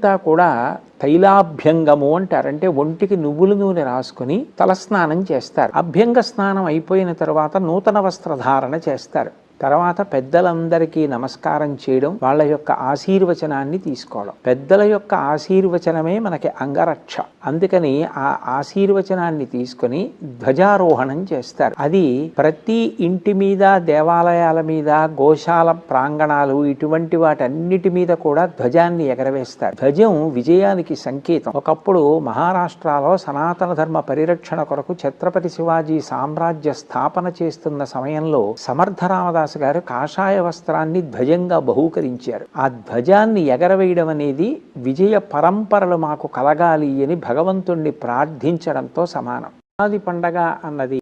అంతా కూడా తైలాభ్యంగము అంటారు అంటే ఒంటికి నువ్వుల నూనె రాసుకుని తలస్నానం చేస్తారు. అభ్యంగ స్నానం అయిపోయిన తర్వాత నూతన వస్త్రధారణ చేస్తారు. తర్వాత పెద్దలందరికీ నమస్కారం చేయడం వాళ్ళ యొక్క ఆశీర్వచనాన్ని తీసుకోవడం. పెద్దల యొక్క ఆశీర్వచనమే మనకి అంగరక్ష. అందుకని ఆ ఆశీర్వచనాన్ని తీసుకొని ధ్వజారోహణం చేస్తారు. అది ప్రతి ఇంటి మీద దేవాలయాల మీద గోశాల ప్రాంగణాలు ఇటువంటి వాటన్నిటి మీద కూడా ధ్వజాన్ని ఎగరవేస్తారు. ధ్వజం విజయానికి సంకేతం. ఒకప్పుడు మహారాష్ట్రలో సనాతన ధర్మ పరిరక్షణ కొరకు ఛత్రపతి శివాజీ సామ్రాజ్య స్థాపన చేస్తున్న సమయంలో సమర్థ రామదాసు గారు కాషాయ వస్త్రాన్ని ధ్వజంగా బహూకరించారు. ఆ ధ్వజాన్ని ఎగరవేయడం అనేది విజయ పరంపరలు మాకు కలగాలి అని భగవంతుణ్ణి ప్రార్థించడంతో సమానం. ఉగాది పండగ అన్నది